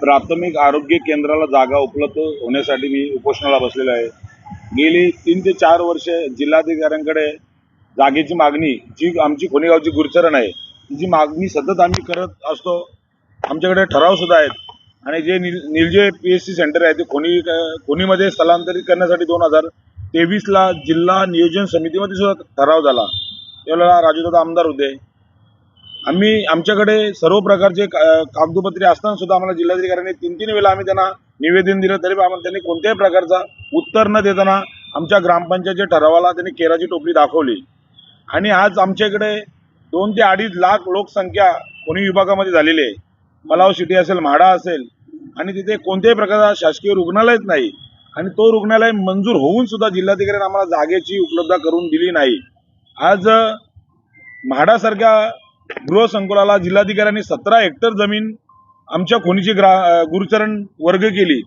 प्राथमिक आरोग्य केंद्राला जागा उपलब्ध होण्यासाठी मी उपोषणाला बसलेलो आहे. गेली तीन ते चार वर्ष जिल्हाधिकाऱ्यांकडे जागेची मागणी जी आमची कोणेगावची गुरचरण आहे जी मागणी सतत आम्ही करत असतो. आमच्याकडे ठराव सुद्धा आहेत. आणि जे निल Nilje P S C centre आहे ते कोणी कोणीमध्ये स्थलांतरित करण्यासाठी दोन हजार तेवीसला जिल्हा नियोजन समितीमध्ये सुद्धा ठराव झाला. त्यावेळेला राजूदादा आमदार होते. आम्ही आमच्याकडे सर्व प्रकारचे का- कागदोपत्री असताना सुद्धा आम्हाला जिल्हाधिकाऱ्यांनी तीन तीन वेळा आम्ही त्यांना निवेदन दिलं तरी आम्हाला त्यांनी कोणत्याही प्रकारचा उत्तर न देताना आमच्या ग्रामपंचायतच्या ठरावाला त्यांनी केराची टोपली दाखवली. आणि आज आमच्याकडे दोन ते अडीच लाख लोकसंख्या कोणी विभागामध्ये झालेली आहे. मलाव सिटी असेल म्हाडा असेल आणि तिथे कोणत्याही प्रकारचा शासकीय रुग्णालयच नाही. आणि तो रुग्णालय मंजूर होऊन सुद्धा जिल्हाधिकाऱ्यांनी आम्हाला जागेची उपलब्धता करून दिली नाही. आज म्हाडासारख्या गृहसंकुलाला जिल्हाधिकाऱ्यांनी सतरा हेक्टर जमीन आमच्या खोनीची ग्रा गुरुचरण वर्ग केली.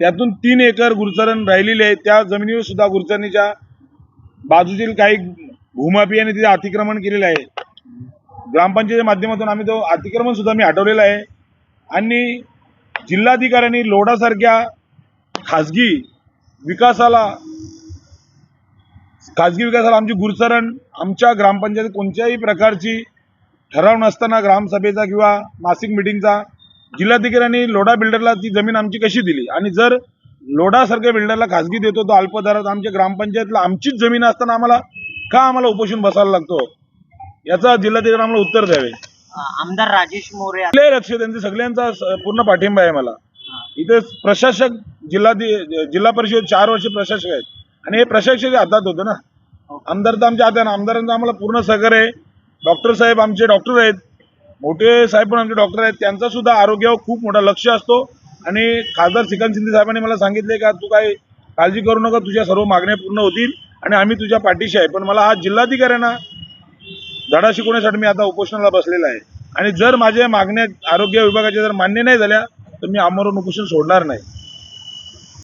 त्यातून तीन एकर गुरुचरण राहिलेली आहे. त्या जमिनीवर सुद्धा गुरुचरणीच्या बाजूतील काही भूमाफियाने तिथे अतिक्रमण केलेलं आहे. ग्रामपंचायतीच्या माध्यमातून आम्ही तो अतिक्रमण सुद्धा मी हटवलेलं आहे. आणि जिल्हाधिकाऱ्यांनी लोढासारख्या खाजगी विकासाला खाजगी विकासाला आमची गुरचरण आमच्या ग्रामपंचायत कोणत्याही प्रकारची ठराव नसताना ग्रामसभेचा किंवा मासिक मिटिंगचा जिल्हाधिकाऱ्यांनी लोढा बिल्डरला ती जमीन आमची कशी दिली? आणि जर लोढासारख्या बिल्डरला खाजगी देतो तो अल्प दरात आमच्या ग्रामपंचायतला आमचीच जमीन असताना आम्हाला का आम्हाला उपोषण बसायला लागतो? याचा जिल्हाधिकारी आम्हाला उत्तर द्यावे. आमदार राजेश मोरे कुठल्याही लक्ष त्यांचे सगळ्यांचा पूर्ण पाठिंबा आहे मला. इथे प्रशासक जिल्हा जिल्हा परिषद चार वर्ष प्रशासक आहेत. आणि हे प्रशासक हातात होतं ना. आमदार तर आमच्या हातात. आमदारांचं आम्हाला पूर्ण सहकार्य आहे. डॉक्टर साहेब आमचे डॉक्टर आहेत. मोठे साहेब पण आमचे डॉक्टर आहेत. त्यांचा सुद्धा आरोग्यावर खूप मोठा लक्ष असतो. आणि खासदार श्रीकांत शिंदे साहेबांनी मला सांगितले का तू काय काळजी करू नका तुझ्या सर्व मागण्या पूर्ण होतील आणि आम्ही तुझ्या पाठीशी आहे. पण मला हा जिल्हाधिकाऱ्यांना धडा शिकवण्यासाठी मी आता उपोषणाला बसलेला आहे. आणि जर माझ्या मागण्या आरोग्य विभागाच्या जर मान्य नाही झाल्या तर मी आमरण उपोषण सोडणार नाही.